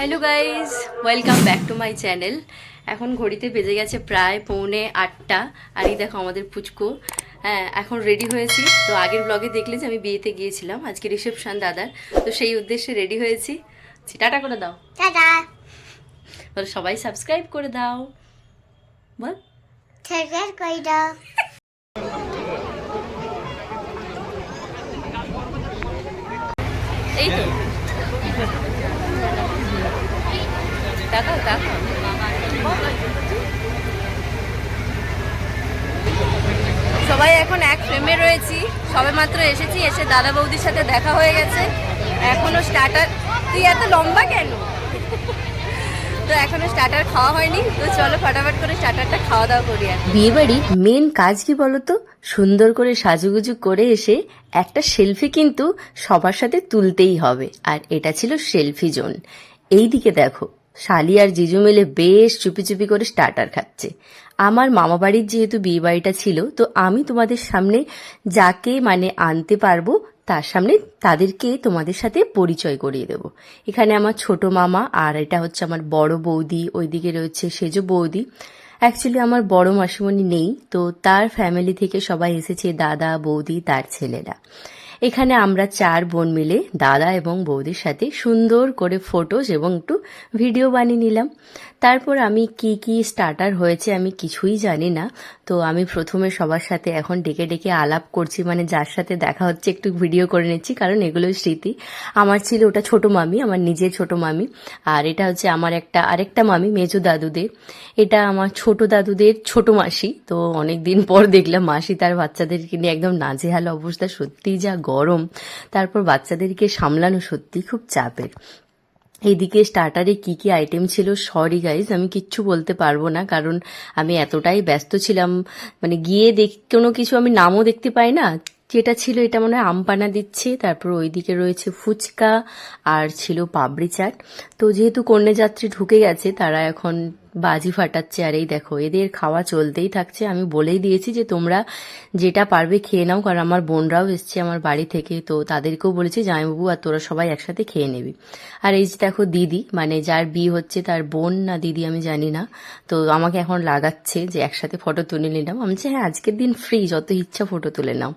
Hello guys welcome back to my channel এখন ঘড়িতে বেজে গেছে প্রায় পৌনে আটটা। আর এই দেখো আমাদের পুচকো। হ্যাঁ এখন রেডি হয়েছি। তো আগের ব্লগে দেখলে যে আমি বিয়েতে গিয়েছিলাম আজকে রিসেপশন দাদার। তো সেই উদ্দেশ্যে রেডি হয়েছি। টাটা করে দাও। টাটা। সবাই সাবস্ক্রাইব করে দাও। বল। সাবস্ক্রাইব করে দাও এই তো তাকাও তাকাও সবাই এখন এক ফ্রেমে রয়েছি। সবে মাত্র এসেছি, এসে দাদা বৌদির সাথে দেখা হয়ে গেছে। এখনও স্টার্টার তুই এত লম্বা কেন? তো এখনও স্টার্টার খাওয়া হয়নি। তো চলো ফটাফট করে স্টার্টারটা খাওয়া দাওয়া করি বিয়ে বাড়ির মেন কাজ কি বলতো? সুন্দর করে সাজুগুজু করে এসে একটা সেলফি কিন্তু সবার সাথে তুলতেই হবে। আর এটা ছিল সেলফি জোন এইদিকে দেখো, শালি আর জিজু মিলে বেশ চুপি চুপি করে স্টার্টার খাচ্ছে। আমার মামা বাড়ির যেহেতু বিয়ে বাড়িটা ছিল, তো আমি তোমাদের সামনে যাকে মানে আনতে পারব, তার সামনে তাদেরকে তোমাদের সাথে পরিচয় করিয়ে দেব। এখানে আমার ছোট মামা, আর এটা হচ্ছে আমার বড় বৌদি, ওইদিকে রয়েছে সেজ বৌদি। অ্যাকচুয়ালি আমার বড় মাসিমণি নেই, তো তার ফ্যামিলি থেকে সবাই এসেছে, দাদা, বৌদি, তার ছেলেরা। এখানে আমরা চার বোন মিলে দাদা এবং বৌদির সাথে সুন্দর করে ফটোজ এবং একটু ভিডিও বানিয়ে নিলাম। তারপর আমি কি কি স্টার্টার হয়েছে আমি কিছুই জানি না। তো আমি প্রথমে সবার সাথে এখন ডেকে ডেকে আলাপ করছি মানে যার সাথে দেখা হচ্ছে একটু ভিডিও করে নিচ্ছি, কারণ এগুলো স্মৃতি। আমার ছিল ওটা ছোট মামি, আমার নিজের ছোট মামি, আর এটা হচ্ছে আমার একটা, আরেকটা মামি মেজো দাদুদের। এটা আমার ছোট দাদুদের ছোট মাসি, তো অনেক দিন পর দেখলাম মাসি তার বাচ্চাদেরকে নিয়ে একদম নাজেহাল অবস্থা, সত্যিই যা গরম। তারপর বাচ্চাদেরকে সামলানো সত্যি খুব চাপের। এইদিকে স্টার্টারে কি কি আইটেম ছিল সরি গাইজ আমি কিচ্ছু বলতে পারব না, কারণ আমি এতটাই ব্যস্ত ছিলাম। মানে গিয়ে দেখ, কোনো কিছু আমি নামও দেখতে পাই না। যেটা ছিল এটা মনে হয় আমপানা দিচ্ছে, তারপর ওইদিকে রয়েছে ফুচকা, আর ছিল পাবড়ি চাট। তো যেহেতু কন্যাযাত্রী ঢুকে গেছে, তারা এখন বাজি ফাটাচ্ছে, আর এই দেখো, এদের খাওয়া চলতেই থাকছে। আমি বলেই দিয়েছি যে তোমরা যেটা পারবে খেয়ে নাও, কারণ আমার বোনরাও এসছে আমার বাড়ি থেকে, তো তাদেরকেও বলেছি, জামাইবাবু আর তোরা সবাই একসাথে খেয়ে নিবি। আর এই যে দেখো দিদি মানে যার বিয়ে হচ্ছে তার বোন না দিদি, আমি জানি না, তো আমাকে এখন লাগাচ্ছে যে একসাথে ফটো তুলে নিলাম। আমি হ্যাঁ আজকের দিন ফ্রি যত ইচ্ছা ফটো তুলে নাও।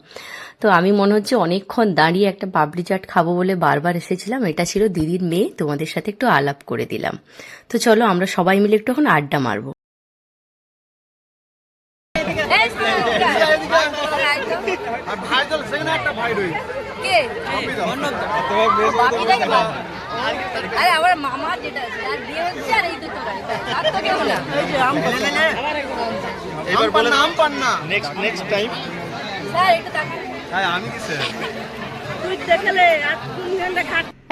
তো আমি মনে হচ্ছে অনেকক্ষণ দাঁড়িয়ে একটা পাবলি চাট খাব বলে বারবার এসেছিলাম। এটা ছিল দিদির মেয়ে, তোমাদের সাথে একটু আলাপ করে দিলাম। তো চলো, আমরা সবাই মিলে একটু এখন আড্ডা মারবো। আর আরে আমার মামা যেটা আছে আর বিয়ে হচ্ছে আর এই দুটো আর তো কেউ না। এবার বলে নাম পান না নেক্সট নেক্সট টাইম স্যার এটা তাকান। হ্যাঁ আমি কি স্যার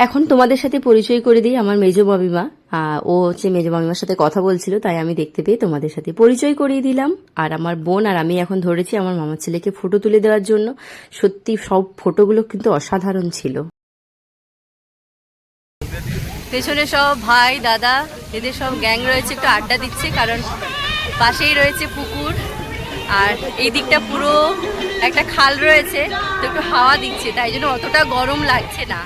এখন তোমাদের সাথে পরিচয় করে দিই আমার মেজো মামিমা ও হচ্ছে মেজো মামিমার সাথে কথা বলছিল, তাই আমি দেখতে পেয়ে তোমাদের সাথে পরিচয় করিয়ে দিলাম। আর আমার বোন আর আমি এখন ধরেছি আমার মামার ছেলেকে ফটো তুলে দেওয়ার জন্য। সত্যি সব ফটোগুলো কিন্তু অসাধারণ ছিল। পেছনে সব ভাই, দাদা, এদের সব গ্যাং রয়েছে, একটু আড্ডা দিচ্ছে, কারণ পাশেই রয়েছে পুকুর। আর এই দিকটা পুরো একটা খাল রয়েছে, তো একটু হাওয়া দিচ্ছে, তাই জন্য অতটা গরম লাগছে না।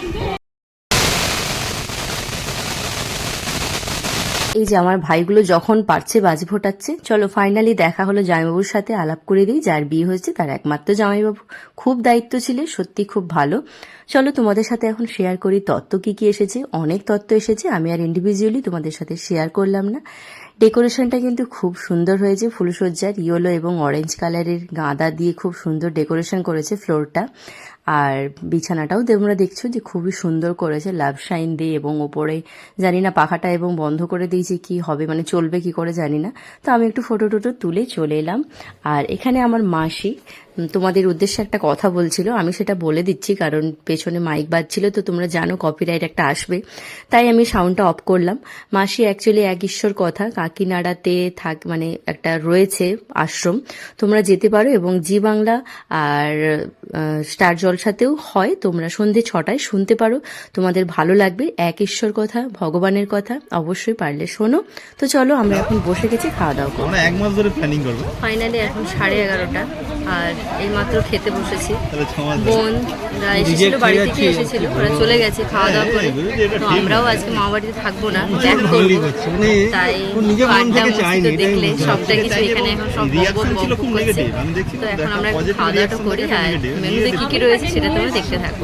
এই যে আমার ভাইগুলো যখন পারছে বাজি ফোটাচ্ছে, চলো ফাইনালি দেখা হলো জামাইবাবুর সাথে, আলাপ করে দিই, যার বিয়ে হয়েছে তার একমাত্র জামাইবাবু। খুব দায়িত্ব ছিল, সত্যি খুব ভালো। চলো তোমাদের সাথে এখন শেয়ার করি, তত্ত্ব কি কি এসেছে? অনেক তত্ত্ব এসেছে, আমি আর ইন্ডিভিজুয়ালি তোমাদের সাথে শেয়ার করলাম না। ডেকোরেশনটা কিন্তু খুব সুন্দর হয়েছে। ফুলসজ্জার ইয়েলো এবং অরেঞ্জ কালারের গাঁদা দিয়ে খুব সুন্দর ডেকোরেশন করেছে ফ্লোরটা। আর বিছানাটাও তোমরা দেখছ যে খুবই সুন্দর করেছে। লাভ শাইন দিয়ে এবং ওপরে জানি না পাখাটা এবং বন্ধ করে দিয়েছে কি হবে মানে চলবে কি করে জানি না। তো আমি একটু ফটো টোটো তুলে চলে এলাম। আর এখানে আমার মাসি তোমাদের উদ্দেশ্যে একটা কথা বলছিল আমি সেটা বলে দিচ্ছি কারণ পেছনে মাইক বাজছিল তো তোমরা জানো কপিরাইট একটা আসবে। তাই আমি সাউন্ডটা অফ করলাম। মাসি অ্যাকচুয়ালি এক ঈশ্বর কথা কাকিনাড়াতে থাক মানে একটা রয়েছে আশ্রম। তোমরা যেতে পারো এবং জি বাংলা আর স্টার জলসাতেও হয় তোমরা সন্ধে ছটায় শুনতে পারো। তোমাদের ভালো লাগবে এক ঈশ্বর কথা ভগবানের কথা অবশ্যই পারলে শোনো। তো চলো আমরা এখন বসে গেছি খাওয়া দাওয়া করব। আমরা এক মাস ধরে প্ল্যানিং করব। ফাইনালি এখন সাড়ে এগারোটা আর এইমাত্র খেতে বসেছি। বোন এসেছিল বাড়ি থেকে এসেছিল ওরা চলে গেছে খাওয়া দাওয়া করে। তো আমরাও আজকে মা বাড়িতে থাকব না ব্যাক করব তাই মন আড্ডা মস্তি দেখলে সবটা কিছু এখানে এখন সব বকবক করছে। তো এখন আমরা খাওয়া দাওয়াটা করি আর মেনুতে কি কি রয়েছে সেটা তোমরা দেখতে থাকো।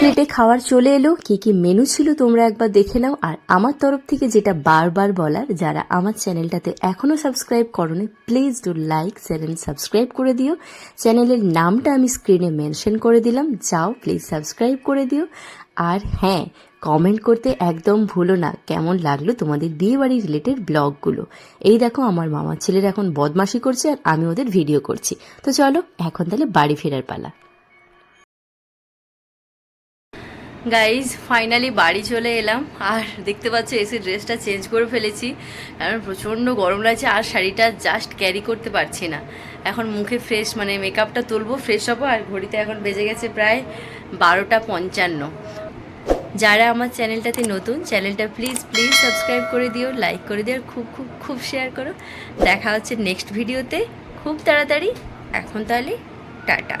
প্লেটে খাবার চলে এলো কি কি মেনু ছিল তোমরা একবার দেখে নাও। আর আমার তরফ থেকে যেটা বারবার বলার যারা আমার চ্যানেলটাতে এখনও সাবস্ক্রাইব করনি please do like channel subscribe করে দিও। চ্যানেলের নামটা আমি স্ক্রিনে মেনশন করে দিলাম। যাও প্লিজ সাবস্ক্রাইব করে দিও। আর হ্যাঁ কমেন্ট করতে একদম ভুলো না। কেমন লাগল তোমাদের বিয়ে বাড়ি রিলেটেড ব্লগগুলো? এই দেখো আমার মামার ছেলের এখন বদমাশি করছে আর আমি ওদের ভিডিও করছি। তো চলো, এখন তাহলে বাড়ি ফেরার পালা। গাইজ ফাইনালি বাড়ি চলে এলাম। আর দেখতে পাচ্ছ এসে ড্রেসটা চেঞ্জ করে ফেলেছি। কারণ প্রচণ্ড গরম লাগছে আর শাড়িটা জাস্ট ক্যারি করতে পারছি না। এখন মুখে ফ্রেশ মানে মেকআপটা তুলবো ফ্রেশ হব, আর ঘড়িতে এখন বেজে গেছে প্রায় বারোটা পঞ্চান্ন। যারা আমার চ্যানেলটাতে নতুন, চ্যানেলটা প্লিজ প্লিজ সাবস্ক্রাইব করে দিও লাইক করে দিও খুব খুব খুব শেয়ার করো। দেখা হচ্ছে নেক্সট ভিডিওতে খুব তাড়াতাড়ি। এখন তাহলে টাটা।